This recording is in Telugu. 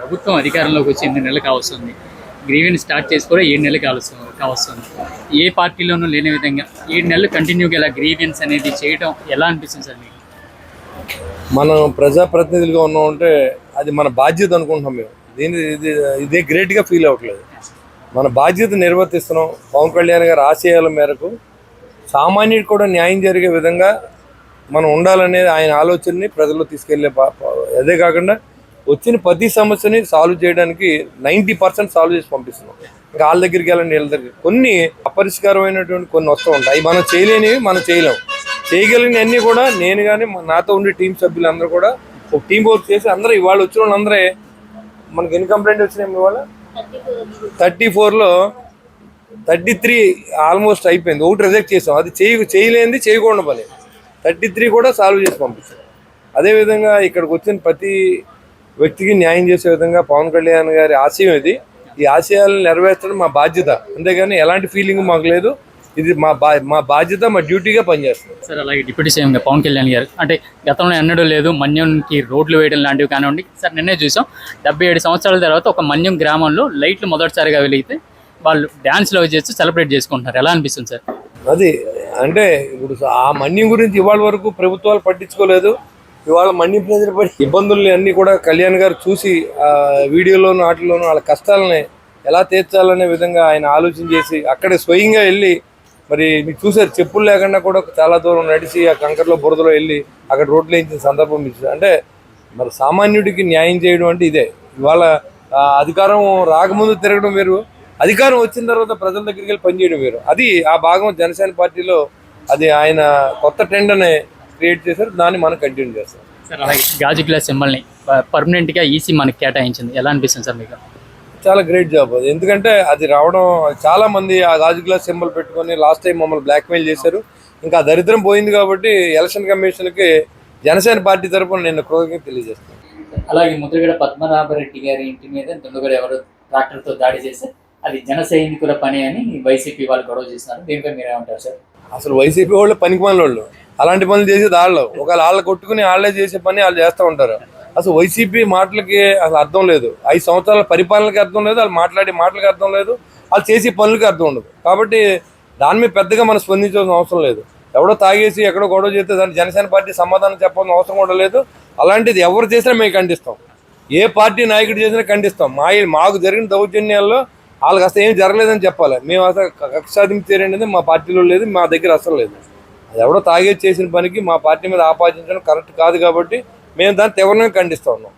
ప్రభుత్వం అధికారంలోకి వచ్చి ఎనిమిది నెలలు కావస్తుంది గ్రీవెన్ స్టార్ట్ చేసి కూడా ఏడు నెలలు కావస్తుంది కావస్తుంది ఏ పార్టీలోనూ లేని విధంగా ఏడు నెలలు కంటిన్యూగా ఇలా గ్రీవెన్స్ అనేది చేయడం ఎలా అనిపిస్తుంది సార్ మీకు? మనం ప్రజాప్రతినిధులుగా ఉన్నామంటే అది మన బాధ్యత అనుకుంటున్నాం మేము. దీని ఇది ఇదే గ్రేట్గా ఫీల్ అవ్వట్లేదు. మన బాధ్యత నిర్వర్తిస్తున్నాం. పవన్ కళ్యాణ్ గారి ఆశయాల మేరకు సామాన్యుడికి కూడా న్యాయం జరిగే విధంగా మనం ఉండాలనేది ఆయన ఆలోచనని ప్రజల్లో తీసుకెళ్ళే అదే కాకుండా వచ్చిన ప్రతి సమస్యని సాల్వ్ చేయడానికి నైంటీ పర్సెంట్ సాల్వ్ చేసి పంపిస్తున్నాం. ఇంకా వాళ్ళ దగ్గరికి వెళ్ళండి వీళ్ళ దగ్గర కొన్ని అపరిష్కారమైనటువంటి కొన్ని వస్తూ ఉంటాయి. అవి మనం చేయలేనివి మనం చేయలేం. చేయగలిగినవి అన్నీ కూడా నేను కానీ నాతో ఉండే టీం సభ్యులందరూ కూడా ఒక టీం వర్క్ చేసి అందరూ ఇవాళ వచ్చిన వాళ్ళందరే మనకి ఎన్ని కంప్లైంట్ వచ్చినాయి ఇవాళ? థర్టీ ఫోర్లో థర్టీ త్రీ ఆల్మోస్ట్ అయిపోయింది. ఒకటి రిజెక్ట్ చేసాం. అది చేయ చేయలేనిది చేయకుండా పని. థర్టీ త్రీ కూడా సాల్వ్ చేసి పంపిస్తాం అదేవిధంగా ఇక్కడికి వచ్చిన ప్రతి వ్యక్తికి న్యాయం చేసే విధంగా పవన్ కళ్యాణ్ గారి ఆశయం ఇది. ఈ ఆశయాలను నెరవేర్చడం మా బాధ్యత. అంతేగాని ఎలాంటి ఫీలింగ్ మాకు లేదు. ఇది మా బా మా బాధ్యత మా డ్యూటీగా పనిచేస్తుంది. సార్ అలాగే డిప్యూటీ సీఎంగా పవన్ కళ్యాణ్ గారు అంటే గతంలో ఎన్నడూ లేదు. మన్యంకి రోడ్లు వేయడం లాంటివి కానివ్వండి. సార్ నిన్నే చూసాం. డెబ్బై ఏడు సంవత్సరాల తర్వాత ఒక మన్యం గ్రామంలో లైట్లు మొదటిసారిగా వెలిగితే వాళ్ళు డ్యాన్స్లో చేస్తూ సెలబ్రేట్ చేసుకుంటున్నారు. ఎలా అనిపిస్తుంది సార్? అది అంటే ఇప్పుడు ఆ మన్యం గురించి ఇవాళ వరకు ప్రభుత్వాలు పట్టించుకోలేదు. ఇవాళ మన్యం ప్రజలు పడి ఇబ్బందుల్ని అన్నీ కూడా కళ్యాణ్ గారు చూసి వీడియోలోను వాటిలోను వాళ్ళ కష్టాలని ఎలా తీర్చాలనే విధంగా ఆయన ఆలోచన చేసి అక్కడే స్వయంగా వెళ్ళి మరి మీరు చూసారు చెప్పులు లేకుండా కూడా చాలా దూరం నడిచి ఆ కంకర్లో బురదలో వెళ్ళి అక్కడ రోడ్లు వేయించిన సందర్భం ఇచ్చారు అంటే మరి సామాన్యుడికి న్యాయం చేయడం అంటే ఇదే. ఇవాళ అధికారం రాకముందు తిరగడం వేరు అధికారం వచ్చిన తర్వాత ప్రజల దగ్గరికి వెళ్ళి పనిచేయడం వేరు. అది ఆ భాగం జనసేన పార్టీలో అది ఆయన కొత్త ట్రెండ్ అనే క్రియేట్ చేశారు దాన్ని మనం కంటిన్యూ చేస్తాం. సార్ అలాగే గాజు గ్లాస్ సింబల్ని పర్మనెంట్గా ఈసీ మనకి కేటాయించింది. ఎలా అనిపిస్తుంది సార్ మీకు? చాలా గ్రేట్ జాబ్ అది ఎందుకంటే అది రావడం చాలా మంది ఆ గాజు గ్లాస్ సింబల్ పెట్టుకొని లాస్ట్ టైం మమ్మల్ని బ్లాక్మెయిల్ చేశారు. ఇంకా దరిద్రం పోయింది కాబట్టి ఎలక్షన్ కమిషన్కి జనసేన పార్టీ తరఫున నేను కృతజ్ఞత తెలియజేస్తాను. అలాగే ముద్రగడ పద్మనాభరెడ్డి గారి ఇంటి మీద దుండగుడు ఎవరు ట్రాక్టర్తో దాడి చేస్తే అది జన సైనికుల పని అని వైసీపీ వాళ్ళు గొడవ చేస్తున్నారు. దీనిపై మీరేమంటారు సార్? అసలు వైసీపీ వాళ్ళు పనికి వాళ్ళు. అలాంటి పనులు చేసేది వాళ్ళు ఒకవేళ వాళ్ళు కొట్టుకుని వాళ్ళే చేసే పని వాళ్ళు చేస్తూ ఉంటారు. అసలు వైసీపీ మాటలకి అసలు అర్థం లేదు. ఐదు సంవత్సరాల పరిపాలనకి అర్థం లేదు వాళ్ళు మాట్లాడే మాటలకి అర్థం లేదు వాళ్ళు చేసే పనులకి అర్థం ఉండదు. కాబట్టి దాని మీద పెద్దగా మనం స్పందించాల్సిన అవసరం లేదు. ఎవడో తాగేసి ఎక్కడో గొడవ చేస్తే దానికి జనసేన పార్టీ సమాధానం చెప్పాల్సిన అవసరం కూడా లేదు. అలాంటిది ఎవరు చేసినా మేము ఖండిస్తాం. ఏ పార్టీ నాయకుడు చేసినా ఖండిస్తాం. మా మాకు జరిగిన దౌర్జన్యాల్లో వాళ్ళకి అసలు ఏం జరగలేదని చెప్పాలి. మేము అసలు కక్ష సాధించేది మా పార్టీలో లేదు మా దగ్గర అసలు లేదు. అది ఎవడో తాగే చేసిన పనికి మా పార్టీ మీద ఆపాదించడం కరెక్ట్ కాదు కాబట్టి మేము దాన్ని తీవ్రంగా ఖండిస్తా ఉన్నాం.